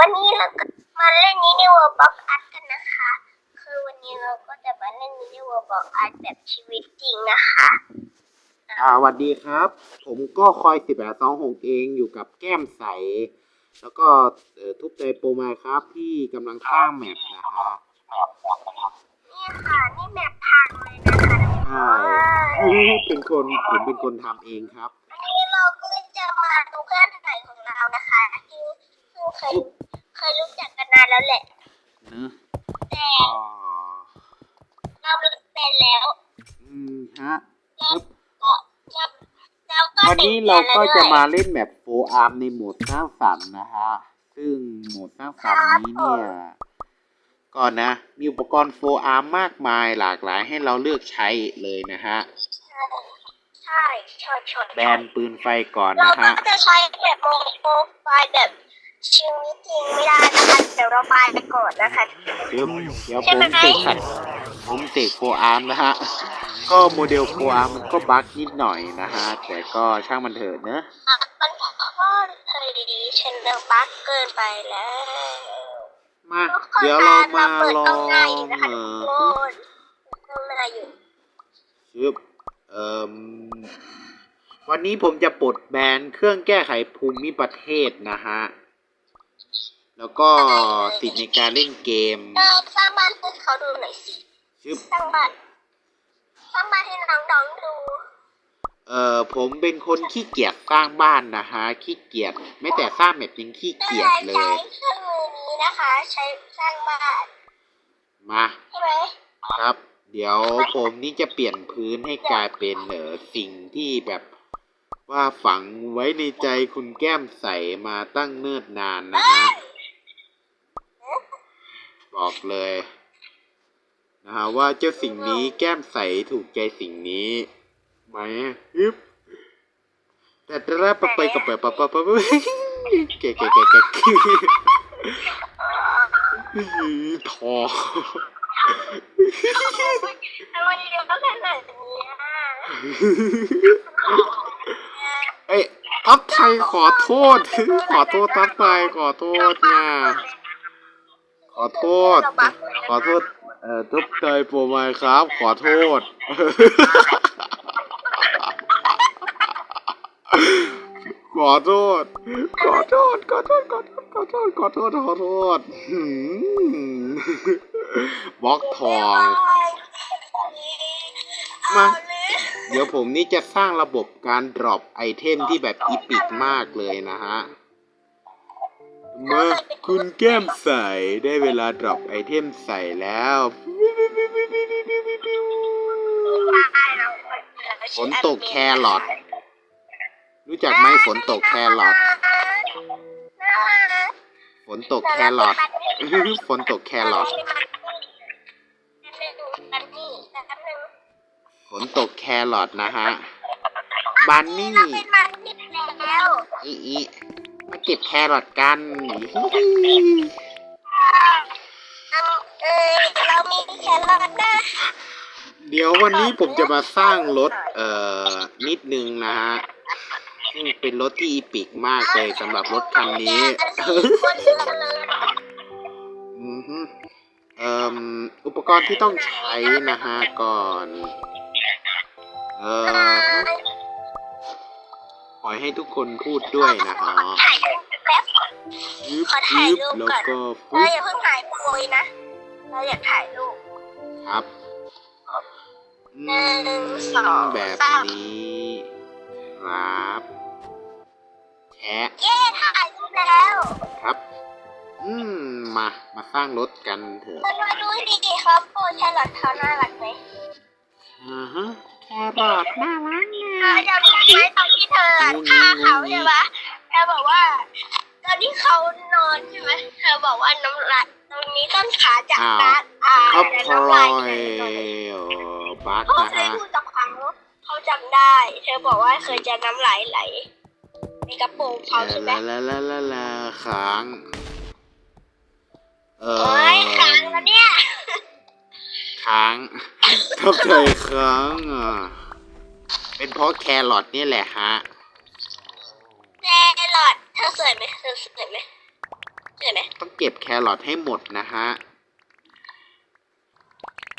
วันนี้เราก็มาเล่นนี้ในวอร์บ็อกอาร์ตกันนะคะ คือวันนี้เราก็จะมาเล่นนี้ในวอร์บ็อกอาร์ตแบบชีวิตจริงนะคะอ่าสวัสดีครับ ผมก็คอยสิบแปดสองหกเองอยู่กับแก้มใส แล้วก็เอ่อทุบใจโปรมาครับที่กำลังสร้างแมปนะฮะนี่ค่ะ นี่แมปทางเลยนะคะทุกคใช่นเป็นคนผมเป็นคนทำเองครับอันนี้เราก็จะมาดูเพื่อนใหม่ของเรานะคะที่เพิ่งเคยเคยรู้จักกันนาน แล้วแหละเนอะแต่อ๋อเราเลิกเป็นแล้วอืมฮะครับก็จะแล้วก็วันนี้เราก็จะมาเล่นแมปโฟอาร์มในโหมดสร้างสรรค์นะฮะ ซึ่งโหมดสร้างสรรค์นี้เนี่ยก่อนนะ มีอุปกรณ์โฟอาร์มมากมายหลากหลายให้เราเลือกใช้เลยนะฮะใช่ใช่ใช่แบนปืนไฟก่อนเรานะก็ฮะจะใช้แบบโมโปรไฟล์แบบ ชีวิตจริงไม่ได้นะคะเดี๋ยวเราไปกันก่อนนะคะ เดี๋ยวเดี๋ยวใช่ผมไหมเสกขัดผมเสกโฟอาร์มนะฮะ ก็โมเดลโฟอาร์มมันก็บั๊กนิดหน่อยนะฮะ แต่ก็ช่างมันเถิดเนอะอะมันพอเคยดีฉันเดินบักเกินไปแล้ว มา เดี๋ยวเรามาเปิดลอต้องงง่ายอยู่นะคะเอทุกอคนต้องง่ายอยู่ชึบเอ่มวันนี้ผมจะปลดแบนเครื่องแก้ไขภูมิประเทศนะฮะ แล้วก็สิทธิ์ในการเล่นเกมเราสร้างบ้านให้เขาดูหน่อยสิชึบสร้างบ้านสร้างบ้านให้น้องๆดู เอ่อผมเป็นคนขี้เกียจสร้างบ้านนะฮะขี้เกียจไม่แต่สร้างแบบยังขี้ได้เกียจเลใช้ยเครื่องมือนี้นะคะ ใช้สร้างบ้านมาใช่ไหมครับ เดี๋ยวผมนี่จะเปลี่ยนพื้นให้กลายเป็นเออสิ่งที่แบบว่าฝังไว้ในใจคุณแก้มใสมาตั้งเนิ่นนานนะฮะ บอกเลยนะฮะว่าเจ้าสิ่งนี้แก้มใสถูกใจสิ่งนี้ไหมฮึบแต่แต่ละปะไปกับไปปะปะปะปะเก๋เก๋เก๋เก๋ทอทำไมเดี๋ยวต้องขนาดนี้อะเอ้ยทับไทยขอโทษ ขอโทษทับไทยขอโทษนะข อโทษ ขอโทษ เอ่อทับไทยโปรไมครับ ขอโทษ ขอโทษ ขอโทษ ขอโทษ ขอโทษ ขอโทษ ขอโทษ ขอโทษหืมบล็อกทอง มา เดี๋ยวผมนี่จะสร้างระบบการดรอปไอเทมที่แบบอีปิกมากเลยนะฮะ มาคุณแก้มใส่ได้เวลาดรอปไอเทมใส่แล้วฝนตกแครอทรู้จักไหมฝนตกแครอทฝนตกแครอทฝนตกแครอทฝนตกแครอทนะฮะ บันนี่เรานมันนี่แล้วอีอี มาเก็บแครอทกันเออเรามีแครอทนะเดี๋ยววันนี้ผมจะมาสร้างรถเอ่อนิดนึงนะฮะซึ่งเป็นรถที่อีปิกมากเลยสำหรับรถคันนี้คนเรือเลยอือฮึเอ่มอุปกรณ์ที่ต้องใช้นะฮะก่อน เอ่อ ปล่อยให้ทุกคนพูดด้วยนะฮะถ่ายรูปแป๊บยึบขอถ่ายยึบรูปแล้วก่อนก็เราปุ๊บอย่าเพิ่งถ่ายโพยนะ เราอยากถ่ายรูปครับอืหนึ่งมสองแบบสามนี้ครับแชะเย้ถ่ายรูปแล้วครับ อืมมามาสร้างรถกันเถอะ มันมาดูดีๆครับโอ้แครอทเขาน่ารักไหม อ่าฮะ แครอทน่ารักเธนะอจำได้ไหมตอนที่เธอฆ่าเขาใช่ปะเธอบอกว่า ตอนที่เขานอนใช่ไหมเธอบอกว่าน้ำลายตรงนี้ต้นขาจากอ้าวการอ่าครับแต่พลน้ำอลายยเธอเอ่อบักเขานะเคยฮะพูดกับเขาเขาจำได้ เธอบอกว่าเคยจะน้ำลายไหลในกระโปรงเขาใช่ไหมลาลาลาลาลาค้าง เออโอ้ยค้างแล้วเนี่ย ค้างทับใจค้างอะเป็นเพราะแครอทนี่แหละฮะแครอทเธอสวยไหมเธอสวยไหมใช่ไหมต้องเก็บแครอทให้หมดนะฮะ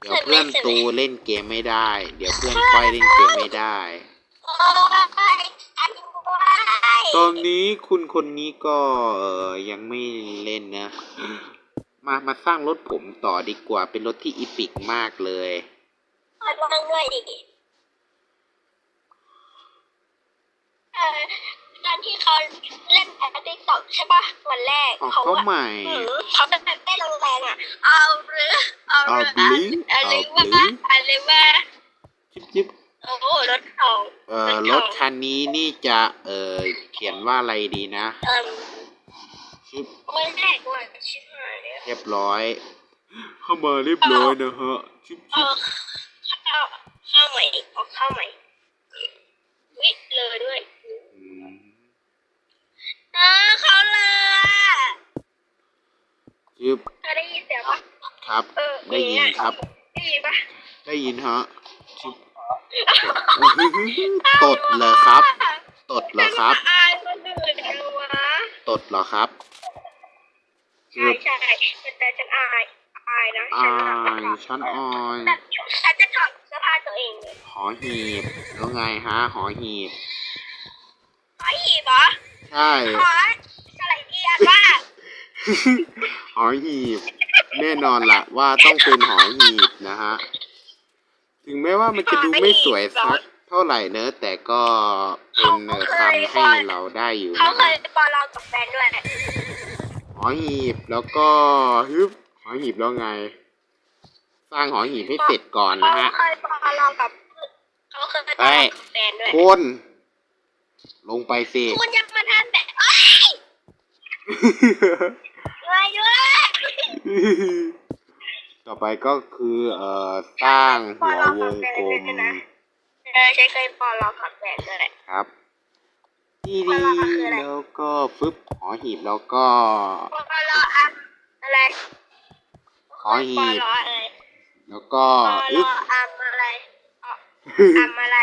เดี๋ยวเพื่อนตูเล่นเกมไม่ได้ เดี๋ยวเพื่อนค่อยเล่นเกมไม่ได้โอ้ยอันด้วยตอนนี้คุณคนนี้ก็เออยังไม่เล่นนะ มามาสร้างรถผมต่อดีกว่าเป็นรถที่อีปิกมากเลยขอลองด้วยดิเออตอนที่เขาเล่นแอปติ๊กต็อกใช่ปะวันแรกของเขาเขาอะ ใหม่ หืมเขาเป็นเต้นแรงๆอะ เอาหรือเอาหเอารือบลิงอะไรเอาบว่าลิงอะไรว่าจิ๊บจิ๊บโอ้โหรถทองเอ่อรถคันนี้นี่จะเอ่อเขียนว่าอะไรดีนะเอ่มชิบวันแรกว่าชิบหายเลย เรียบร้อย เข้ามาเรียบร้อยนะฮะชิบเอชิบอข้าวข้าวใหม่เอาข้าวใหม่วิเลยด้วยอืมเออเขาเลยอะชิบเธอได้ยินเสียงปะครับ เออได้ยินครับ ได้ยินปะได้ยินฮะชิบตดเหรอครับ ตดเหรอครับ อายคนอื่นจังวะตดเหรอครับ ใช่ใช่แต่ฉันอายอายนะอาฉันแบบยชั้นออยแต่ฉันจะถอดเสื้อผ้าตัวเองเลยหอหีบแล้วไงฮะหอหีบ ขอหีบเหรอใช่ ขออะไรเอียดว่า หอหีบ แน่นอนละว่าต้องเป็นหอหีบนะฮะ ถึงแม้ว่ามันจะดูไม่สวยสักเท่าไหร่เนอะแต่ก็เป็นเอ่อคำให้เราได้อยู่เขานะเคฮะยปอลองกับแฟนด้วย หอหีบแล้วก็ฮึบหอหีบแล้วไง สร้างหอหีบให้เสร็จก่อนเขานะฮะเคยปอลองกับเขาเคยปอลเฮ้องยกับแฟนด้วยคุณลงไปสิคุณจะมาทำแบบเอ้ยด้วยด้วยต่อไปก็คือ เอ่อ สร้างหัววงกลมเออฉันเคยปอลองกับแฟนด้วยครับ ดีดีแล้วก็ฟึบหอหีบแล้วก็ปอลองอัพอะไรหอหีบปอลองอะไรแล้วก็ปอลอึ๊อบงอัพอะไรอ๋ออัพอะไร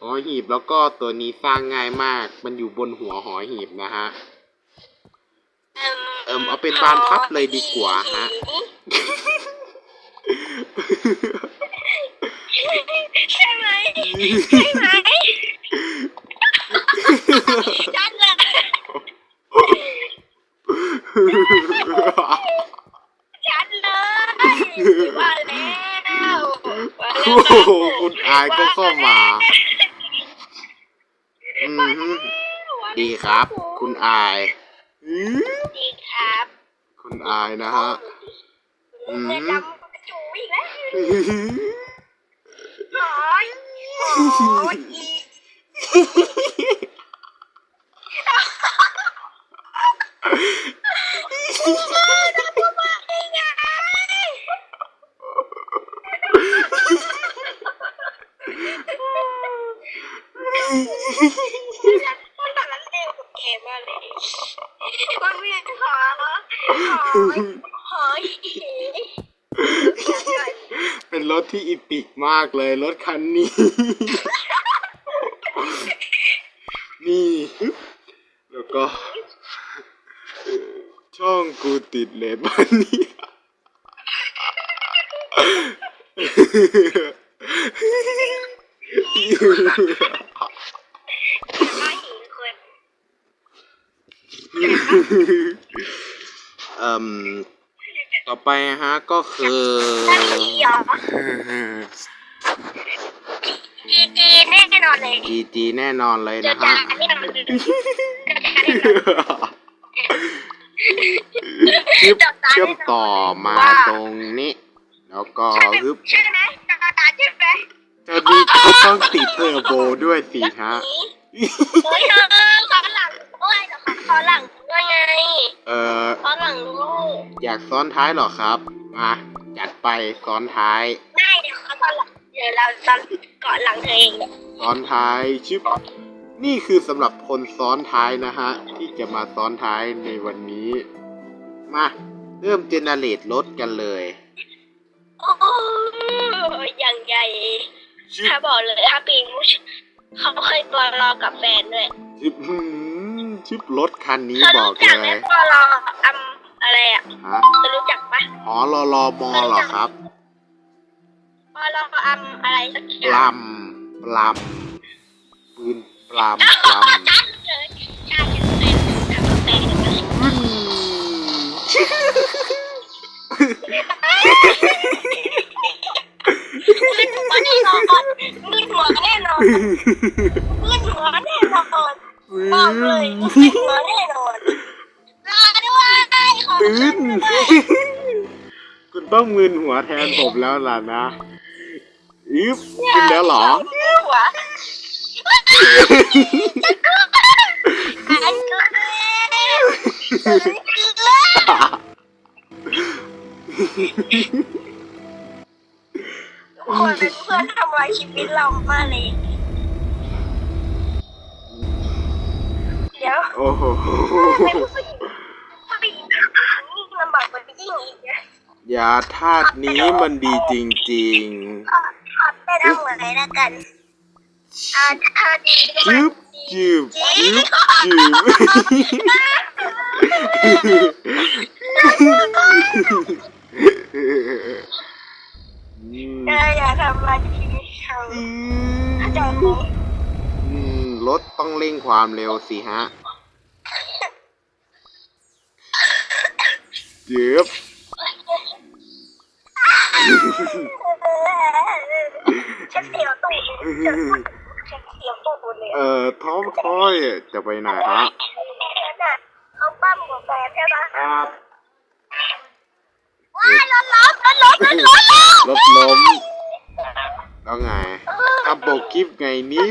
หอหีบแล้วก็ตัวนี้สร้างง่ายมาก มันอยู่บนหัวหอหีบนะฮะ เอิ่มเอิ่มเอาเป็นบานพับเลยดีกว่าฮะ ใช่ไหมใช่ไหม ชัดเลยชัดเลยว่าแล้วโอ้โหคุณอายก็เข้ามา อืมฮึดีครับ คุณอายดีครับ คุณอายนะฮะอืมจูอีกแล้วหอยหอยอี มันแบบนั้นเร็วเกมมากเลยมันมีหอหอยหอยอีเป็นรถที่อิปิกมากเลย รถคันนี้ แล้วก็ ช่องกูติ ดเลยบ้านนี้ก็หิงคนเอ่มต่อไปฮะก็คือถ้าผีเหรอจีจีแน่นอนเลยจีจีแน่นอนเลยเจอนะจาฮะแน่นอนเลย คลิปเชื่อมต่อมาตรงนี้ แล้วก็ฮึบใช่ไหมจาตาใช่ไหมเจ้านี้ก็ต้องติดเทอร์โบด้วยสิฮะโอ้ยเธอขอหลังด้วยเดี๋ยวขอขอหลังด้วยไง เอ่อขอหลังด้วยอยากซ้อนท้ายเหรอครับมาจัดไปซ้อนท้ายไม่เดี๋ยวขอตอนหลังเดี๋ยวเราตอนก่อนหลังเธอเองซ้อนท้ายชิปนี่คือสำหรับคนซ้อนท้ายนะฮะ ที่จะมาซ้อนท้ายในวันนี้ มา เริ่มเจเนเรตรถกันเลยโอ้ยอย่างใหญ่ชิปถ้าบอกเลยถ้าปีนเขาเคยตัวรอกับแฟนด้วยชิปหืมชิปรถคันนี้เขาบอกรู้จักเลไหมยปอลออัมอะไรอะฮะจะรู้จักปะอ๋อรอรอมอเหรอครับปลอมอะไรสักอปย่างลำปลำปืนปลำปลำ มึนหัวแน่นอนมึนหัวแน่นอนมึนหัวแน่นอนบอกเลยมึนหัวแน่นอนรอด้วยขอตื่ชื่นนด้วยคุณต้องมึนหัวแทนผมแล้วล่ะนะอึ๊บขึ้นแล้วเหรอมึนหัวอันก็ อันก็คนเป็นเพื่อนทำลายชีวิตเรามากเลย เดี๋ยวโอ้โหเป็นผู้หญิงผู้หญิงยิ่งลำบากกว่ายิ่งอีกนะยาธาตุนี้มันดีจริงขอขอเป็นเอาเหมือนไรละกันอ่าถ้าดีๆจึ๊บจึ๊บจึ๊บจึ๊บอืม เอออย่าทำลายชีวิตเขาเข้าใจไหมอืมรถต้องเร่งความเร็วสิฮะจึ๊บฉันเสียวตูดฉันเสียวตูดเลยเอ่อท้องท้อยจะไปไหนฮะเขาปั้มกับแฟนใช่ปะครับ ว้ายรถล้ม รถล้มรถล้มแล้วรถล้มแล้วไงอะโบกคลิปไงนี้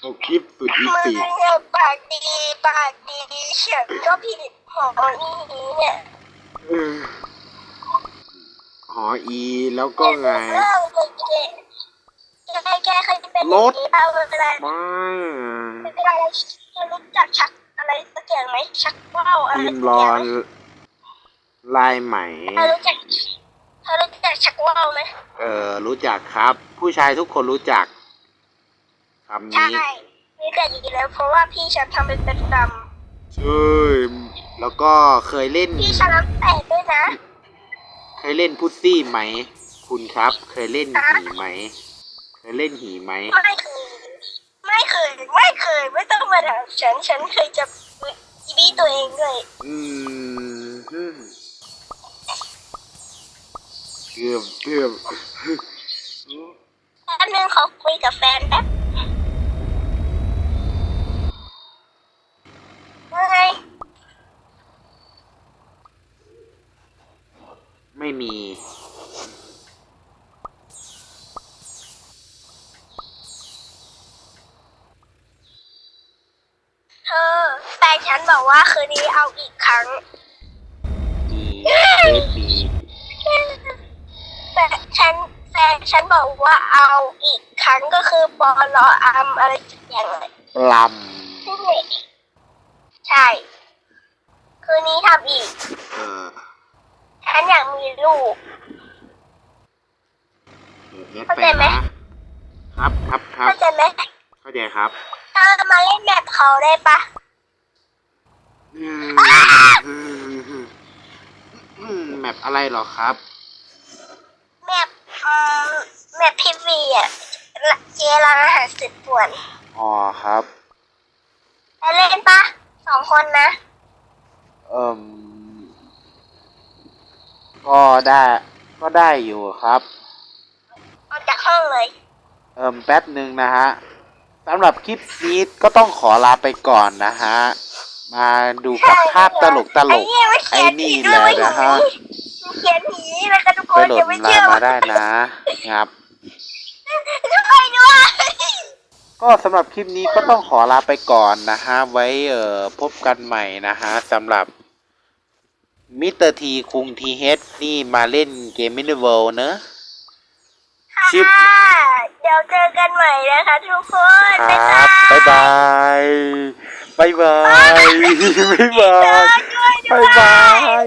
โบกคลิปสุดอีมึงปีเนี่ยปากดีปากดีเฉียบก็ผิดหอนี่เนี่ยเออหออีแล้วก็ไงเล่าเลยแกแกเคยเป็นรถ เอาเวลามาเวลาจะรู้จักชักอะไรสักอย่างไหมชักว่าวอะไรทีสัมกรออย่างน ลายไหม เธอรู้จักเธอรู้จักชักว่าวไหมเออรู้จักครับ ผู้ชายทุกคนรู้จักคำใช่นี้นี่แต่ดีแล้ว เพราะว่าพี่ฉันทำเป็นประจใช่แล้วก็เคยเล่นำพี่ฉันน้ำแตกด้วยนะ เคยเล่นพุซซี่ไหม คุณครับ เคยเล่นหีไหม เคยเล่นหีไหม ไม่เคย ไม่เคย ไม่เคย ไม่ต้องมาถามฉัน ฉันเคยจะอีบีตัวเองเลยอืมฮึ่ม เกือบเกือบแป๊บนึงขอคุยกับแฟนแป๊บว่าไงไม่มี เธอแฟนฉันบอกว่าคืนนี้เอาอีกครั้ง มีเบบี แฟนฉันแฟนฉัน บอกว่าเอาอีกครั้งก็คือปอลออัมอะไรสักอย่างเลยปลใช่ คืนนี้ทำอีกำเออฉันอยากมีลูก เอสเข้าไปใจไหม นะครับครับครับเข้าใจไหมเข้าใจครับเธอมาเล่นแบบเขาได้ปะอืมอืมแมปอะไรเหรอครับ แบบเอ่อแบบพีวีอะเจร้านอาหารสุดป่ วน อ๋อครับไปเล่นปะสองคนนะ เอ่มก็ได้ก็ได้อยู่ครับ ออกจากห้องเลย เอิมแป๊บหนึ่งนะฮะสำหรับคลิปนี้ก็ต้องขอลาไปก่อนนะฮะ มาดูกับภาพตลกตลกไอ้นี่มันเขียนผีไอ้นี่ด้วยแหละนะฮะเขียนผีนะคะทุกคไปนโหลอย่าดไปไลเชื่อน์มาได้นะครับ ทุกคนด้วย ก็สำหรับคลิปนี้ก็ต้องขอลาไปก่อนนะฮะ ไว้เอ่อพบกันใหม่นะฮะสำหรับมิสเตอร์ทีคุงทีเฮดนี่มาเล่นเกมมินเวิลเนอะชิปค่ะเดี๋ยวเจอกันใหม่นะคะทุกคนคบ๊ายรับาบยบ๊ายบายบ๊ายบายบ๊ายบายช่วยด้วยบ๊ายบาย